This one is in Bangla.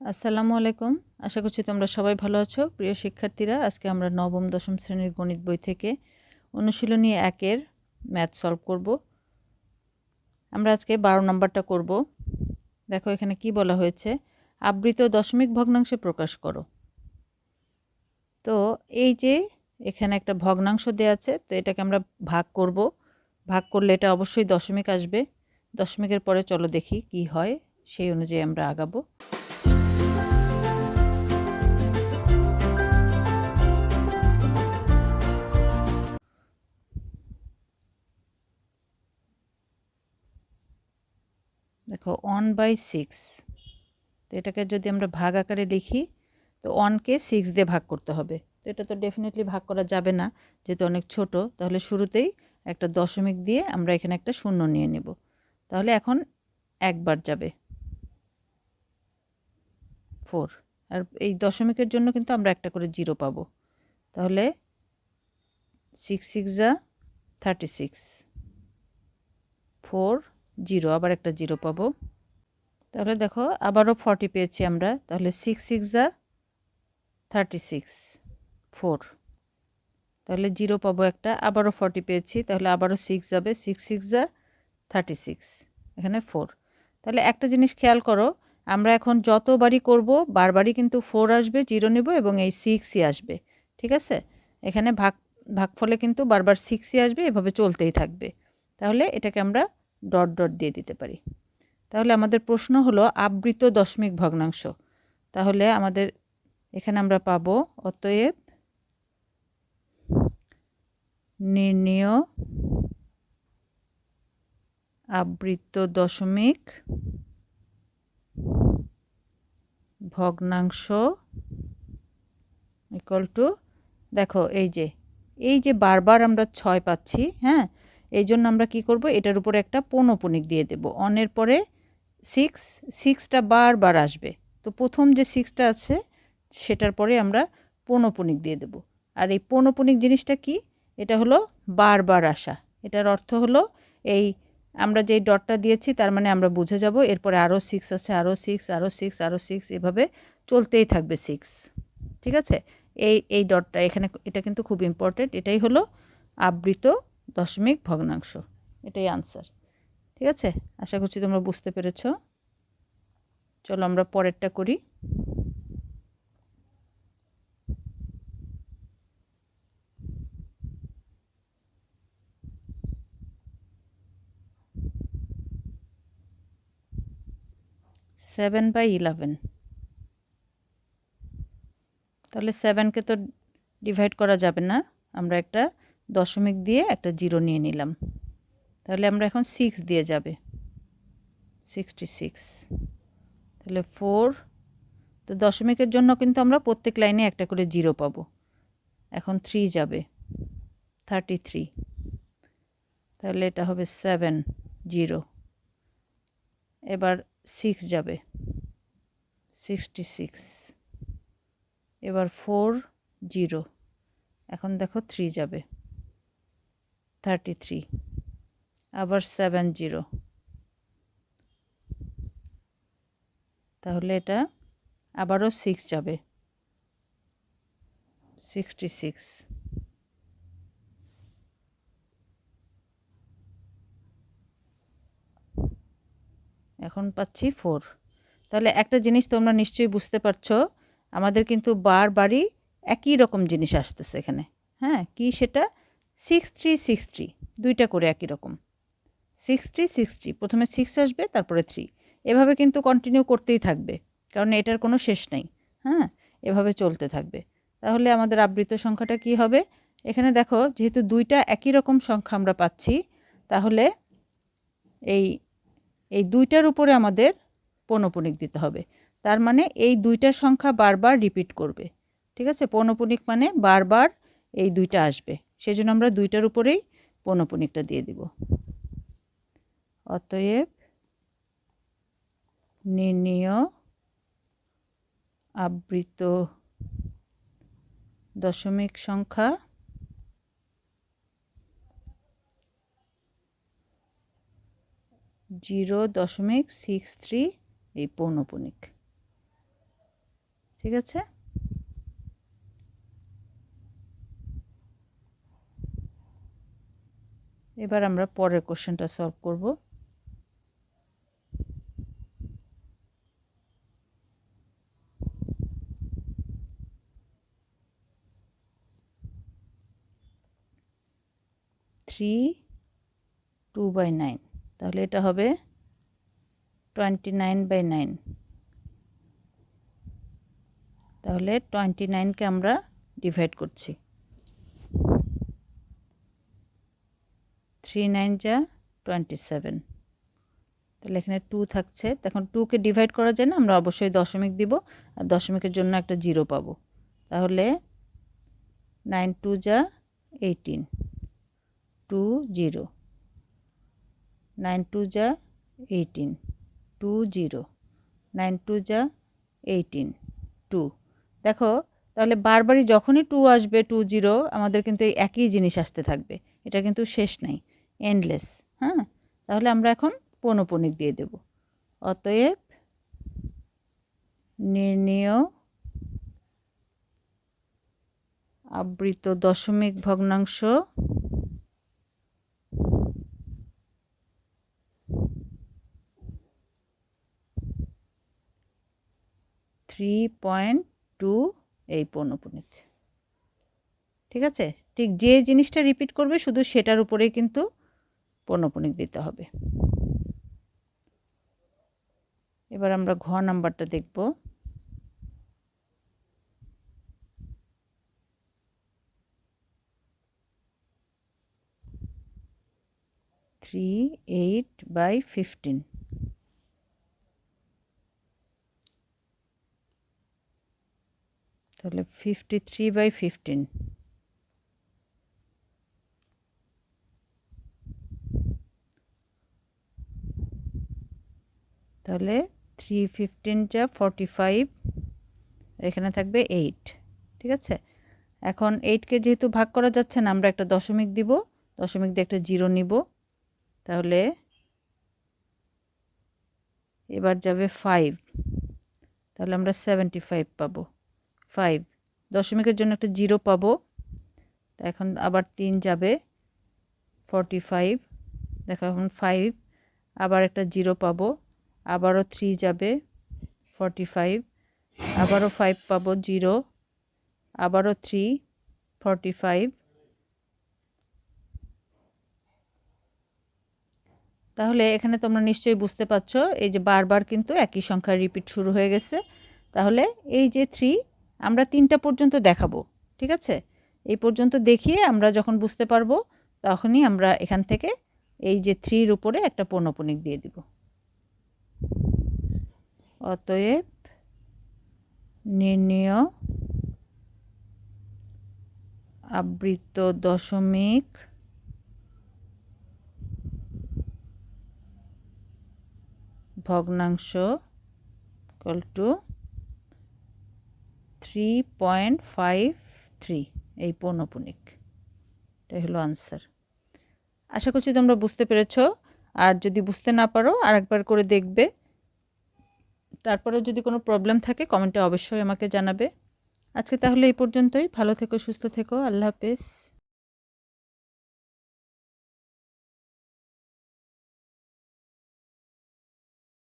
আসসালামু আলাইকুম। আশা করছি তোমরা সবাই ভালো আছো। প্রিয় শিক্ষার্থীরা, আজকে আমরা নবম, দশম শ্রেণির গণিত বই থেকে অনুশীলনী একের ম্যাথ সলভ করব। আমরা আজকে বারো নম্বরটা করব। দেখো এখানে কি বলা হয়েছে? আবৃত দশমিক ভগ্নাংশে প্রকাশ করো। তো এই যে এখানে একটা ভগ্নাংশ দেওয়া আছে, তো এটাকে আমরা ভাগ করব। ভাগ করলে এটা অবশ্যই দশমিক আসবে। দশমিকের পরে চলো দেখি কি হয়, সেই অনুযায়ী আমরা আগাবো। দেখো ওয়ান বাই সিক্স তো এটাকে যদি আমরা ভাগ আকারে লিখি তো ওয়ানকে সিক্স দিয়ে ভাগ করতে হবে। তো এটা তো ডেফিনেটলি ভাগ করা যাবে না, যেহেতু অনেক ছোট, তাহলে শুরুতেই একটা দশমিক দিয়ে আমরা এখানে একটা শূন্য নিয়ে নেব। তাহলে এখন একবার যাবে। ফোর আর এই দশমিকের জন্য কিন্তু আমরা একটা করে জিরো পাবো। তাহলে সিক্স সিক্স যা থার্টি সিক্স ফোর জিরো, আবার একটা জিরো পাবো। তাহলে দেখো, আবারও ফর্টি পেয়েছি আমরা। তাহলে সিক্স সিক্স যা থার্টি সিক্স ফোর তাহলে জিরো পাবো একটা, আবারও ফর্টি পেয়েছি। তাহলে আবারও সিক্স যাবে। সিক্স সিক্স যা থার্টি সিক্স এখানে ফোর তাহলে একটা জিনিস খেয়াল করো, আমরা এখন যতবারই করব, বারবারই কিন্তু ফোর আসবে জিরো নেব এবং এই সিক্সই আসবে। ঠিক আছে? এখানে ভাগ, ভাগফলে কিন্তু বারবার সিক্সই আসবে, এভাবে চলতেই থাকবে। তাহলে এটাকে আমরা ডট ডট দিয়ে দিতে পারি। তাহলে আমাদের প্রশ্ন হলো আবৃত দশমিক ভগ্নাংশ। তাহলে আমাদের এখানে আমরা পাব অতএব নির্ণীয় আবৃত দশমিক ভগ্নাংশ ইকুয়াল টু দেখো এই যে এই যে বারবার আমরা ছয় পাচ্ছি হ্যাঁ? এই জন্য আমরা কি করব? এটার উপরে একটা পৌনপুনিক দিয়ে দেব। অনের পরে সিক্স সিক্সটা বারবার আসবে। তো প্রথম যে সিক্সটা আছে, সেটার পরে আমরা পৌনপুনিক দিয়ে দেব। আর এই পৌনপুনিক জিনিসটা কি? এটা হলো বারবার আসা। এটার অর্থ হলো এই আমরা যেই ডটটা দিয়েছি, তার মানে আমরা বুঝে যাব এরপরে আরও সিক্স আছে আরও সিক্স আরও সিক্স আরও সিক্স এভাবে চলতেই থাকবে সিক্স ঠিক আছে? এই এই ডটটা এখানে, এটা কিন্তু খুব ইম্পর্টেন্ট এটাই হলো আবৃত দশমিক ভগ্নাংশ। এটাই আনসার ঠিক আছে? আশা করছি তোমরা বুঝতে পেরেছ। চলো আমরা পরেরটা করি। সেভেন বাই ইলেভেন তাহলে সেভেনকে তো ডিভাইড করা যাবে না। আমরা একটা দশমিক দিয়ে একটা জিরো নিয়ে নিলাম। তাহলে আমরা এখন সিক্স দিয়ে যাবে। সিক্সটি সিক্স তাহলে ফোর তো দশমিকের জন্য কিন্তু আমরা প্রত্যেক লাইনে একটা করে জিরো পাবো। এখন থ্রি যাবে। থার্টি থ্রি তাহলে এটা হবে সেভেন জিরো এবার সিক্স যাবে। সিক্সটি সিক্স এবার ফোর জিরো এখন দেখো থ্রি যাবে। থার্টি থ্রি আবার সেভেন জিরো তাহলে এটা আবারও সিক্স যাবে। সিক্সটি সিক্স এখন পাচ্ছি ফোর তাহলে একটা জিনিস তোমরা নিশ্চয়ই বুঝতে পারছ, আমাদের কিন্তু বারবারই একই রকম জিনিস আসতেছে এখানে। হ্যাঁ কি সেটা? সিক্স থ্রি সিক্স থ্রি দুইটা করে একই রকম। সিক্স থ্রি সিক্স থ্রি প্রথমে সিক্স আসবে, তারপরে থ্রি এভাবে কিন্তু কন্টিনিউ করতেই থাকবে, কারণ এটার কোনো শেষ নেই। হ্যাঁ? এভাবে চলতে থাকবে। তাহলে আমাদের আবৃত সংখ্যাটা কি হবে? এখানে দেখো, যেহেতু দুইটা একই রকম সংখ্যা আমরা পাচ্ছি, তাহলে এই এই দুইটার উপরে আমাদের পৌনপুনিক দিতে হবে। তার মানে এই দুইটা সংখ্যা বারবার রিপিট করবে। ঠিক আছে? পৌনপুনিক মানে বারবার এই দুইটা আসবে। সেই জন্য আমরা দুইটার উপরেই পৌনপুনিকটা দিয়ে দিব। অতএব নির্ণীয় আবৃত দশমিক সংখ্যা জিরো দশমিক সিক্স থ্রি এই পৌনপুনিক ঠিক আছে? এবার আমরা পরের কোশ্চেনটা সলভ করব। থ্রি টু বাই নাইন তাহলে এটা হবে টোয়েন্টি নাইন বাই নাইন তাহলে টোয়েন্টি নাইনকে আমরা ডিভাইড করছি। থ্রি নাইন যা টোয়েন্টি সেভেন তাহলে এখানে টু থাকছে। তখন টুকে ডিভাইড করা যায় না, আমরা অবশ্যই দশমিক দিব, আর দশমিকের জন্য একটা জিরো পাবো। তাহলে নাইন টু যা eighteen two zero nine two যা eighteen two zero nine two যা এইটিন টু দেখো, তাহলে বারবারই যখনই টু আসবে টু জিরো আমাদের কিন্তু এই একই জিনিস আসতে থাকবে। এটা কিন্তু শেষ নাই। এন্ডলেস হ্যাঁ? তাহলে আমরা এখন পৌনপণিক দিয়ে দেব। অতএব নির্ণীয় আবৃত দশমিক ভগ্নাংশ থ্রি পয়েন্ট টু এই পৌনপুনিক ঠিক আছে? ঠিক যে জিনিসটা রিপিট করবে, শুধু সেটার উপরেই কিন্তু পৌনপুনিক দিতে হবে। এবার আমরা ঘ নাম্বারটা দেখব। থ্রি এইট বাই ফিফটিন তাহলে ফিফটি থ্রি বাই ফিফটিন তাহলে থ্রি ফিফটিন যা ফর্টি ফাইভ এখানে থাকবে এইট ঠিক আছে? এখন এইটকে যেহেতু ভাগ করা যাচ্ছে না, আমরা একটা দশমিক দিব, দশমিক দিয়ে একটা জিরো নিব, তাহলে এবার যাবে ফাইভ তাহলে আমরা সেভেন্টি ফাইভ পাবো ফাইভ দশমিকের জন্য একটা জিরো পাবো, তা এখন আবার তিন যাবে ফর্টি ফাইভ দেখো এখন ফাইভ আবার একটা জিরো পাবো আবারও থ্রি যাবে ফর্টি ফাইভ আবারও ফাইভ পাবো জিরো আবারও থ্রি ফর্টি ফাইভ তাহলে এখানে তোমরা নিশ্চয়ই বুঝতে পারছ, এই যে বারবার কিন্তু একই সংখ্যা রিপিট শুরু হয়ে গেছে। তাহলে এই যে থ্রি আমরা তিনটা পর্যন্ত দেখাবো, ঠিক আছে? এই পর্যন্ত দেখিয়ে আমরা যখন বুঝতে পারব, তখনই আমরা এখান থেকে এই যে থ্রির উপরে একটা পৌনপুনিক দিয়ে দিব। অতএব নির্ণীয় আবৃত দশমিক ভগ্নাংশ equal to three point five three এই পৌনপুনিক। এটাই হলো আনসার আশা করছি তোমরা বুঝতে পেরেছ। আর যদি বুঝতে না পারো আর একবার করে দেখবে। তারপরেও যদি কোনো প্রবলেম থাকে কমেন্টে অবশ্যই আমাকে জানাবে। আজকে তাহলে এই পর্যন্তই। ভালো থেকো, সুস্থ থেকো। আল্লাহ হাফেজ।